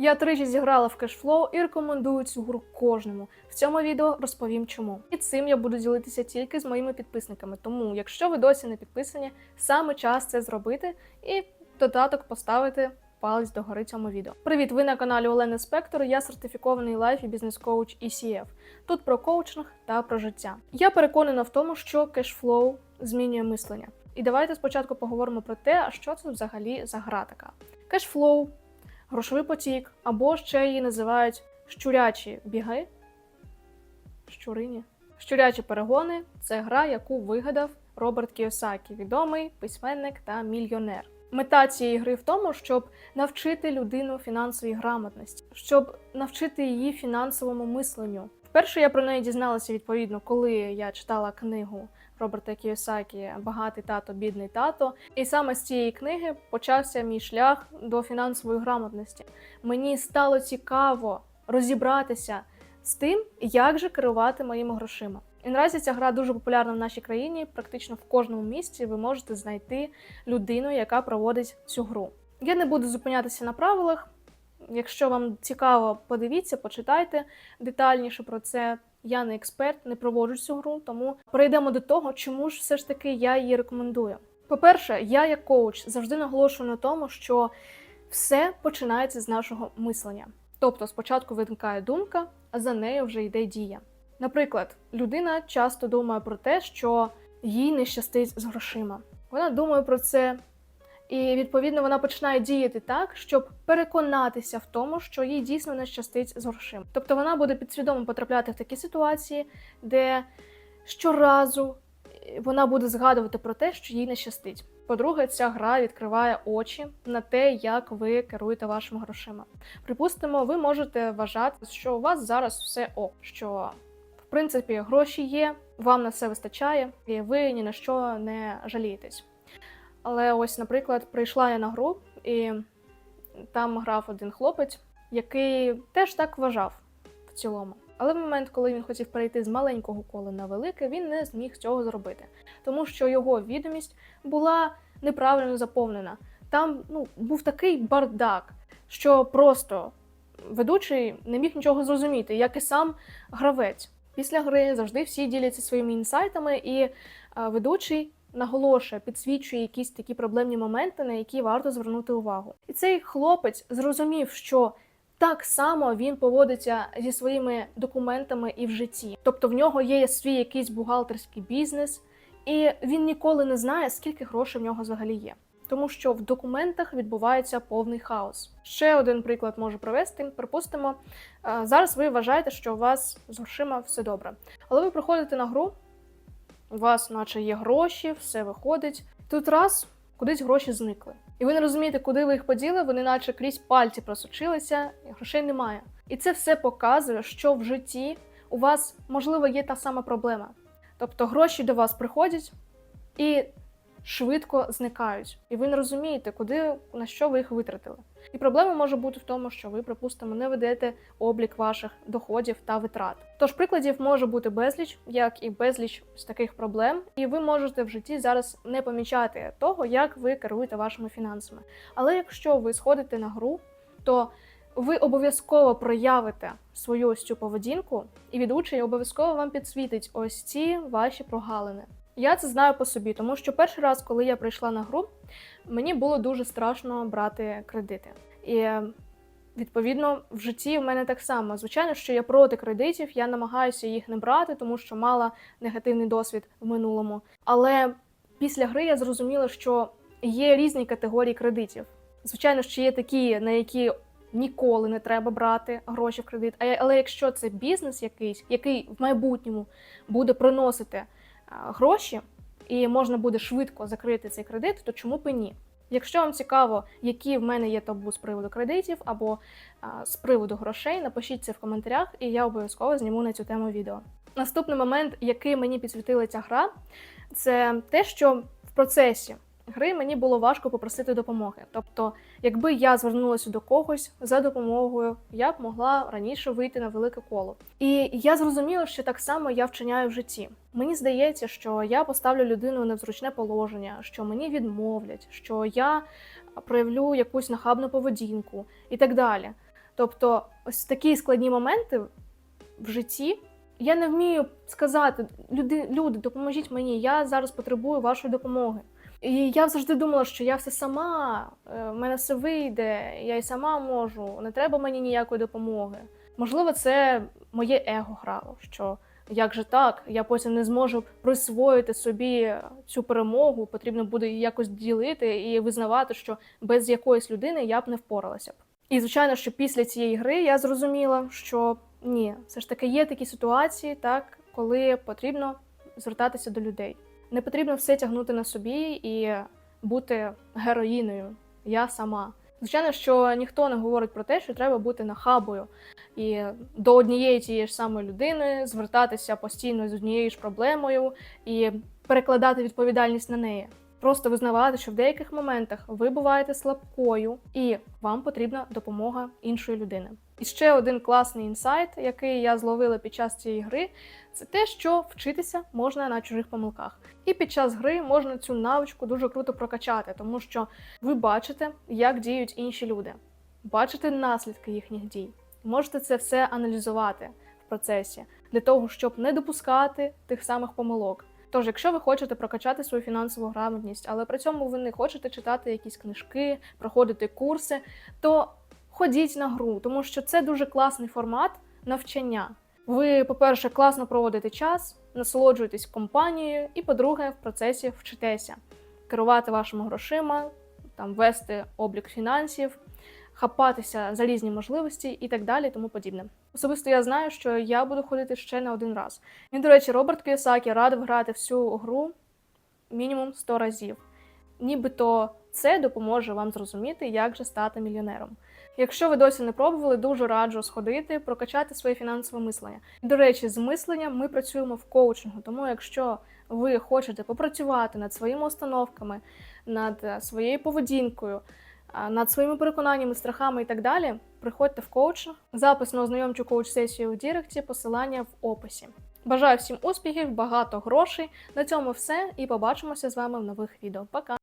Я тричі зіграла в кешфлоу і рекомендую цю гру кожному. В цьому відео розповім чому. І цим я буду ділитися тільки з моїми підписниками. Тому, якщо ви досі не підписані, саме час це зробити і додаток поставити палець догори цьому відео. Привіт! Ви на каналі Олени Спектор. Я сертифікований лайф і бізнес-коуч ECF. Тут про коучинг та про життя. Я переконана в тому, що кешфлоу змінює мислення. І давайте спочатку поговоримо про те, а що це взагалі за гра така. Кешфлоу грошовий потік, або ще її називають щурячі біги. Щурині. Щурячі перегони це гра, яку вигадав Роберт Кіосакі, відомий письменник та мільйонер. Мета цієї гри в тому, щоб навчити людину фінансовій грамотності, щоб навчити її фінансовому мисленню. Вперше я про неї дізналася відповідно, коли я читала книгу Роберта Кіосакі Багатий тато, бідний тато. І саме з цієї книги почався мій шлях до фінансової грамотності. Мені стало цікаво розібратися з тим, як же керувати моїми грошима. І наразі ця гра дуже популярна в нашій країні. Практично в кожному місці ви можете знайти людину, яка проводить цю гру. Я не буду зупинятися на правилах. Якщо вам цікаво, подивіться, почитайте детальніше про це. Я не експерт, не проводжу цю гру, тому перейдемо до того, чому ж все ж таки я її рекомендую. По-перше, я як коуч завжди наголошую на тому, що все починається з нашого мислення. Тобто, спочатку виникає думка, а за нею вже йде дія. Наприклад, людина часто думає про те, що їй не щастить з грошима. Вона думає про це, і відповідно вона починає діяти так, щоб переконатися в тому, що їй дійсно не щастить з грошима. Тобто вона буде підсвідомо потрапляти в такі ситуації, де щоразу вона буде згадувати про те, що їй не щастить. По-друге, ця гра відкриває очі на те, як ви керуєте вашими грошима. Припустимо, ви можете вважати, що у вас зараз все ок, що в принципі гроші є, вам на все вистачає, і ви ні на що не жалієтесь. Але ось, наприклад, прийшла я на гру, і там грав один хлопець, який теж так вважав в цілому. Але в момент, коли він хотів перейти з маленького кола на велике, він не зміг цього зробити, тому що його відомість була неправильно заповнена. Там ну, був такий бардак, що просто ведучий не міг нічого зрозуміти, як і сам гравець. Після гри завжди всі діляться своїми інсайтами, і ведучий наголошує, підсвічує якісь такі проблемні моменти, на які варто звернути увагу. І цей хлопець зрозумів, що так само він поводиться зі своїми документами і в житті. Тобто в нього є свій якийсь бухгалтерський бізнес, і він ніколи не знає, скільки грошей в нього взагалі є. Тому що в документах відбувається повний хаос. Ще один приклад можу привести. Припустимо, е, зараз ви вважаєте, що у вас з грошима все добре. Але ви приходите на гру, у вас, наче є гроші, все виходить. Тут раз кудись гроші зникли. І ви не розумієте, куди ви їх поділи, вони наче крізь пальці просочилися, і грошей немає. І це все показує, що в житті у вас, можливо, є та сама проблема. Тобто гроші до вас приходять і швидко зникають. І ви не розумієте, куди на що ви їх витратили. І проблема може бути в тому, що ви, припустимо, не ведете облік ваших доходів та витрат. Тож прикладів може бути безліч, як і безліч з таких проблем, і ви можете в житті зараз не помічати того, як ви керуєте вашими фінансами. Але якщо ви сходите на гру, то ви обов'язково проявите свою ось цю поведінку, і ведучий обов'язково вам підсвітить ось ці ваші прогалини. Я це знаю по собі, тому що перший раз, коли я прийшла на гру, мені було дуже страшно брати кредити. І відповідно в житті в мене так само. Звичайно, що я проти кредитів, я намагаюся їх не брати, тому що мала негативний досвід в минулому. Але після гри я зрозуміла, що є різні категорії кредитів. Звичайно, що є такі, на які ніколи не треба брати гроші в кредит. Але якщо це бізнес якийсь, який в майбутньому буде приносити гроші, і можна буде швидко закрити цей кредит, то чому б і ні? Якщо вам цікаво, які в мене є табу з приводу кредитів або а, з приводу грошей, напишіть це в коментарях, і я обов'язково зніму на цю тему відео. Наступний момент, який мені підсвітила ця гра, це те, що в процесі гри мені було важко попросити допомоги. Тобто, якби я звернулася до когось за допомогою, я б могла раніше вийти на велике коло. І я зрозуміла, що так само я вчиняю в житті. Мені здається, що я поставлю людину в незручне положення, що мені відмовлять, що я проявлю якусь нахабну поведінку і так далі. Тобто, ось такі складні моменти в житті. Я не вмію сказати, люди, люди, допоможіть мені, я зараз потребую вашої допомоги. І я завжди думала, що я все сама, е, в мене все вийде, я і сама можу, не треба мені ніякої допомоги. Можливо, це моє его грало, що як же так, я потім не зможу присвоїти собі цю перемогу, потрібно буде її якось ділити і визнавати, що без якоїсь людини я б не впоралася б. І звичайно, що після цієї гри я зрозуміла, що ні, все ж таки є такі ситуації, так коли потрібно звертатися до людей. Не потрібно все тягнути на собі і бути героїною. Я сама. Звичайно, що ніхто не говорить про те, що треба бути нахабою і до однієї тієї ж самої людини звертатися постійно з однією ж проблемою і перекладати відповідальність на неї. Просто визнавати, що в деяких моментах ви буваєте слабкою, і вам потрібна допомога іншої людини. І ще один класний інсайт, який я зловила під час цієї гри, це те, що вчитися можна на чужих помилках. І під час гри можна цю навичку дуже круто прокачати, тому що ви бачите, як діють інші люди, бачите наслідки їхніх дій. Можете це все аналізувати в процесі для того, щоб не допускати тих самих помилок. Тож, якщо ви хочете прокачати свою фінансову грамотність, але при цьому ви не хочете читати якісь книжки, проходити курси, то ходіть на гру, тому що це дуже класний формат навчання. Ви, по-перше, класно проводите час, насолоджуєтесь компанією, і, по-друге, в процесі вчитеся керувати вашими грошима, там вести облік фінансів, хапатися за різні можливості і так далі, тому подібне. Особисто я знаю, що я буду ходити ще не один раз. І, до речі, Роберт Кiyosaki радив грати всю гру мінімум 100 разів. Нібито це допоможе вам зрозуміти, як же стати мільйонером. Якщо ви досі не пробували, дуже раджу сходити, прокачати своє фінансове мислення. До речі, з мисленням ми працюємо в коучингу, тому якщо ви хочете попрацювати над своїми установками, над е, своєю поведінкою, над своїми переконаннями, страхами і так далі, приходьте в коучинг. Запис на ознайомчу коуч-сесію в Діректі, посилання в описі. Бажаю всім успіхів, багато грошей. На цьому все і побачимося з вами в нових відео. Пока!